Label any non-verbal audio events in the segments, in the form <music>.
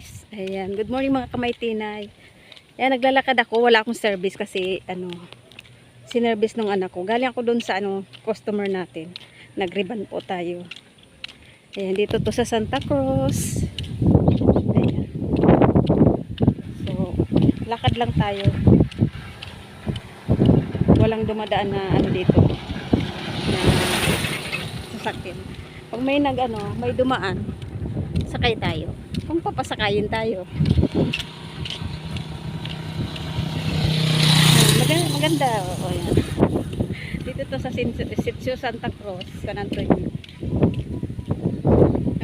guys. Ayan, good morning mga kamay-tinay. Ayan, naglalakad ako. Wala akong service kasi ano, sinervice nung anak ko. Galing ako doon sa ano, customer natin. Nagriban po tayo. Ayan, dito to sa Santa Cruz. Ayan. So, lakad lang tayo. Walang dumadaan na ano dito. Na sasakyan. Pag may nag ano, may dumaan, sakay tayo. Papasakayin tayo. Maganda, maganda. O. Dito to sa Sitio Santa Cruz, San Antonio.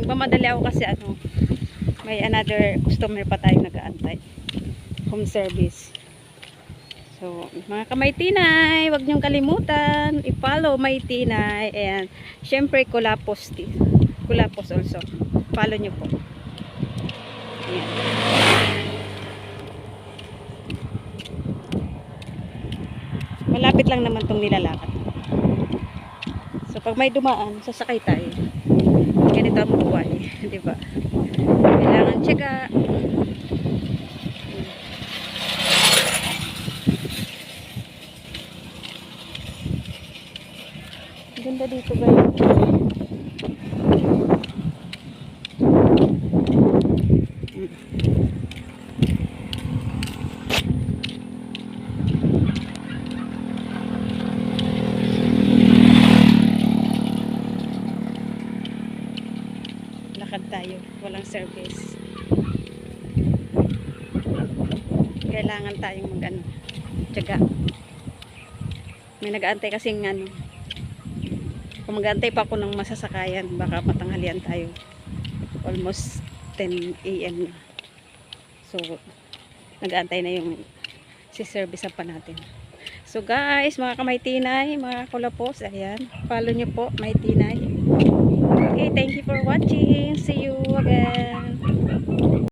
Nagmamadali ako kasi ano, may another customer pa tayo nag-aantay. Home service. So, mga kamay-tinay, huwag niyong kalimutan, i-follow may tinay. And, syempre, kulapos. Kulapos also. Follow niyo po. Ayan. Malapit lang naman tong nilalakad. So, pag may dumaan, sasakay tayo. Ganito ang buhay. <laughs> Di ba? Kailangan tsaka. Ganda dito guys. Lakad tayo. Walang service. Kailangan tayong mag ano, tiyaga. May nag-aantay kasing ano, kung mag-aantay pa ako ng masasakayan, baka matanghalian tayo. Almost 10 a.m. So, nag-aantay na yung si service pa natin. So guys, mga kamay-tinay, mga kulapos, ayan, follow nyo po, may tinay. Okay, thank you for watching. See you again.